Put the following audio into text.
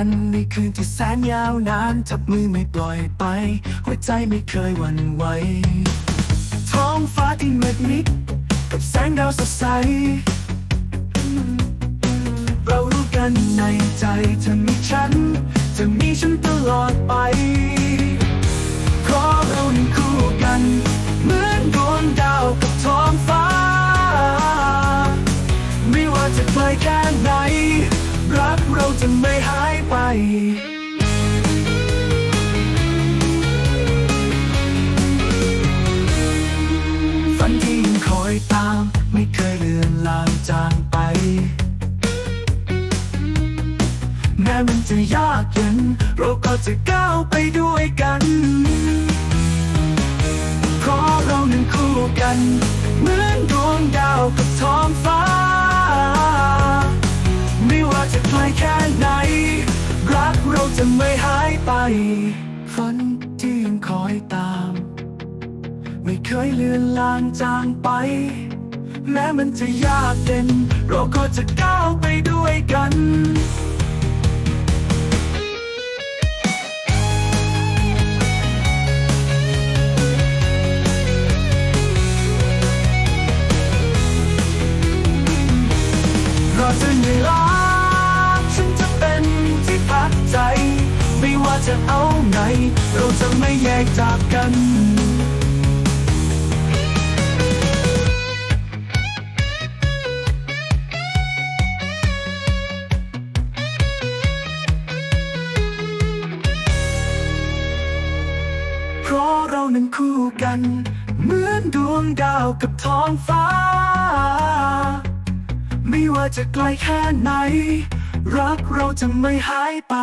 กันในคืนที่แสนยาวนานจับมือไม่ปล่อยไป หัวใจไม่เคยหวั่นไหวท้องฟ้าที่มืดมิดกับแสงดาวสดใส เรารู้กันในใจเธอมีฉันเธอมีฉันตลอดไปเพราะเรานั้นคู่กัน เหมือนดวงดาวกับท้องฟ้า ไม่ว่าจะไกลแค่ไหน รักเราจะไม่หายไปฝันที่ยังคอยตาม ไม่เคยเลือนลางจางไป แม้มันจะยากเย็น เราก็จะก้าวไปด้วยกัน เพราะเรานั้นคู่กัน เหมือนดวงดาวกับท้องฟ้าาจะไกลแค่ไหน รักเราจะไม่หายไปฝันที่ยังคอยตาม ไม่เคยเลือนลางจางไป แม้มันจะยากเย็น เราก็จะก้าวไปด้วยกันเราจะเหนื่อยล้า จะเอาไหนเราจะไม่แยกจากกันเพราะเรานั้นคู่กัน เหมือนดวงดาวกับท้องฟ้า ไม่ว่าจะไกลแค่ไหน รักเราจะไม่หายไป